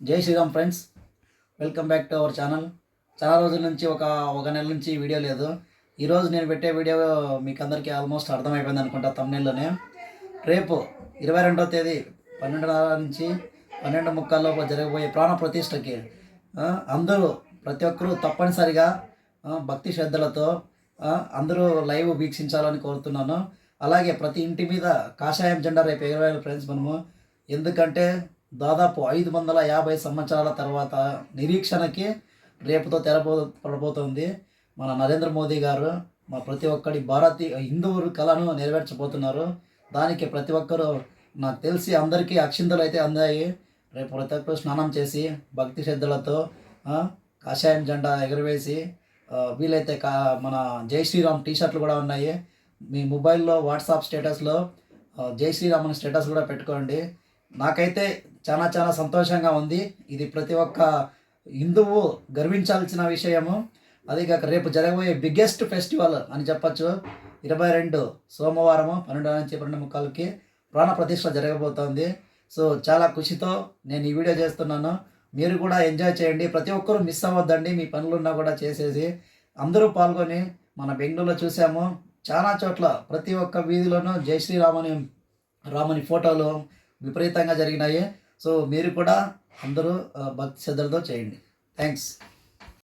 జై Shriram friends. Welcome back to our channel. చాలా రోజుల నుంచి ఒక ఒక నెల నుంచి వీడియో లేదు. ఈరోజు నేను పెట్టే వీడియో మీకు అందరికీ ఆల్మోస్ట్ అర్థమైపోయింది అనుకుంటా తమిళలోనే రేపు ఇరవై రెండవ తేదీ పన్నెండున్నర నుంచి పన్నెండు ముక్కాల్లో జరగబోయే ప్రాణ ప్రతిష్టకి అందరూ ప్రతి ఒక్కరూ తప్పనిసరిగా భక్తి శ్రద్ధలతో అందరూ లైవ్ వీక్షించాలని కోరుతున్నాను. అలాగే ప్రతి ఇంటి మీద కాషాయం జెండా రేపు ఎగరవేయాలి ఫ్రెండ్స్ మనము. ఎందుకంటే దాదాపు ఐదు వందల యాభై సంవత్సరాల తర్వాత నిరీక్షణకి రేపుతో తెరబో పడబోతోంది మన నరేంద్ర మోదీ గారు మా ప్రతి ఒక్కడి భారతీయ హిందువుల కళను నెరవేర్చబోతున్నారు. దానికి ప్రతి ఒక్కరూ నాకు తెలిసి అందరికీ అక్షింతలు అయితే అందాయి. రేపు ప్రతి ఒక్కరు స్నానం చేసి భక్తి శ్రద్ధలతో కాషాయం జెండా ఎగరవేసి వీలైతే కా మన జై శ్రీరామ్ టీ షర్ట్లు కూడా ఉన్నాయి. మీ మొబైల్లో వాట్సాప్ స్టేటస్లో జై శ్రీరామ్ అనే స్టేటస్ కూడా పెట్టుకోండి. నాకైతే చాలా చాలా సంతోషంగా ఉంది. ఇది ప్రతి ఒక్క హిందువు గర్వించాల్సిన విషయము. అది కాక రేపు జరగబోయే బిగ్గెస్ట్ ఫెస్టివల్ అని చెప్పచ్చు. ఇరవై రెండు సోమవారము పన్నెండు నుంచి పన్నెండు ముక్కలకి ప్రాణ ప్రతిష్ట జరగబోతోంది. సో చాలా ఖుషితో నేను ఈ వీడియో చేస్తున్నాను. మీరు కూడా ఎంజాయ్ చేయండి. ప్రతి ఒక్కరూ మిస్ అవ్వద్దండి. మీ పనులున్నా కూడా చేసేసి అందరూ పాల్గొని మన బెంగళూరులో చూసాము. చాలా చోట్ల ప్రతి ఒక్క వీధిలోనూ జై శ్రీరాముని రాముని ఫోటోలు విపరీతంగా జరిగినాయి. సో మీరు కూడా అందరూ భక్తి శ్రద్ధలతో చేయండి. థ్యాంక్స్.